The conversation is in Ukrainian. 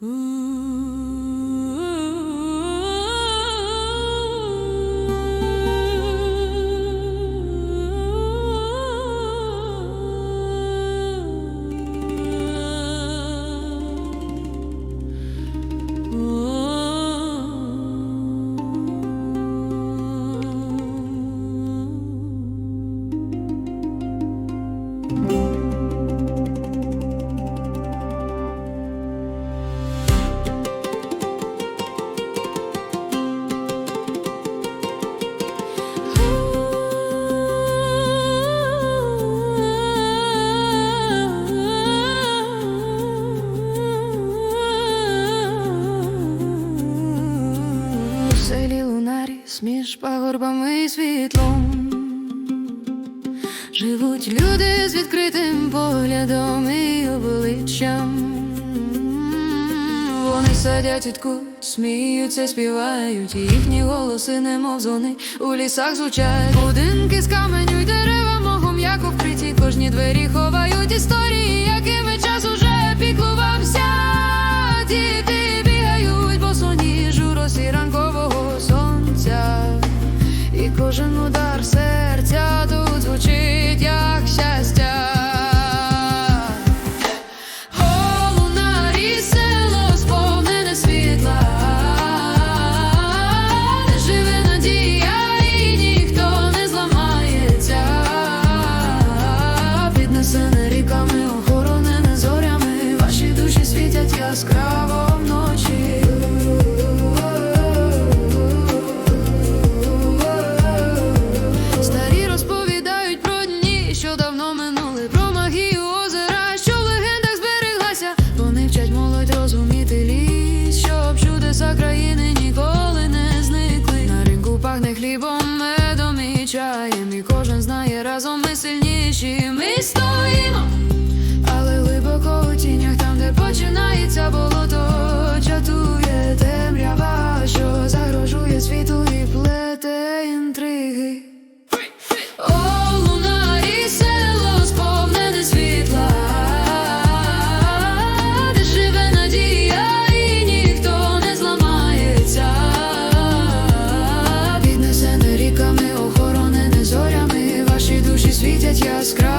У між пагорбами і світлом Живуть люди з відкритим поглядом і обличчям. Вони садять відкут, сміються, співають, їхні голоси, немов дзвони у лісах звучать. Будинки з каменю й дерева мохом м'яко вкриті, кожні двері ховають історії, і кожен знає разом ми сильніші. Ми стоїмо, але глибоко у тінях, там, де починається болото, чатує темрява, що загрожує світу і плете інтриги. О, лунарі село сповнене світла, де живе надія, і ніхто не зламається, піднесене ріками, світять яскраво